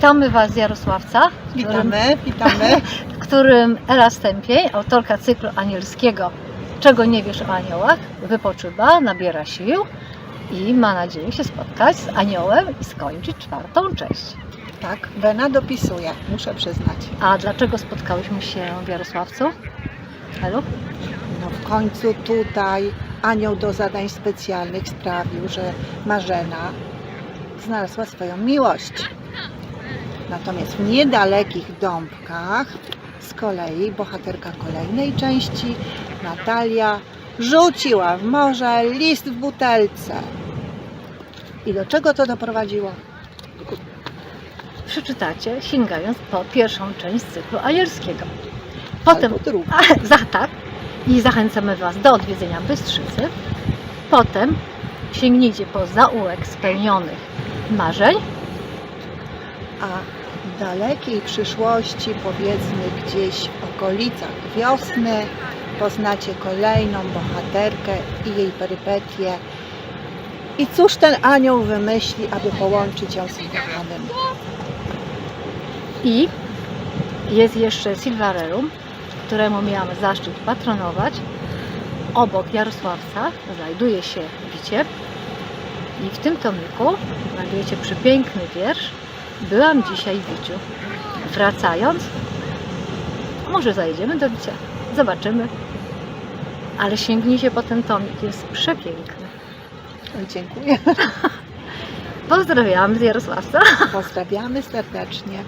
Witamy Was z Jarosławca, którym, Witamy, witamy. w którym Ela Stępień, autorka cyklu anielskiego Czego nie wiesz o aniołach, wypoczywa, nabiera sił i ma nadzieję się spotkać z aniołem i skończyć czwartą część. Tak, Wena dopisuje, muszę przyznać. A dlaczego spotkałyśmy się w Jarosławcu? Elu? No w końcu tutaj anioł do zadań specjalnych sprawił, że Marzena znalazła swoją miłość. Natomiast w niedalekich Dąbkach z kolei bohaterka kolejnej części, Natalia, rzuciła w morze list w butelce. I do czego to doprowadziło? Przeczytacie, sięgając po pierwszą część cyklu anielskiego. Potem drugą. Za, tak. I zachęcamy Was do odwiedzenia Bystrzycy. Potem sięgnijcie po zaułek spełnionych marzeń. A w dalekiej przyszłości, powiedzmy gdzieś w okolicach wiosny, poznacie kolejną bohaterkę i jej perypetie. I cóż ten anioł wymyśli, aby połączyć ją z ukochanym? I jest jeszcze Silvarerum, któremu miałam zaszczyt patronować. Obok Jarosławca znajduje się Wicie. I w tym tomiku znajdujecie przepiękny wiersz Byłam dzisiaj w Wiciu. Wracając, może zajdziemy do Wicia. Zobaczymy. Ale sięgnijcie po ten tomik, jest przepiękny. Oj, Dziękuję. Pozdrawiam z Jarosławca. Pozdrawiamy serdecznie.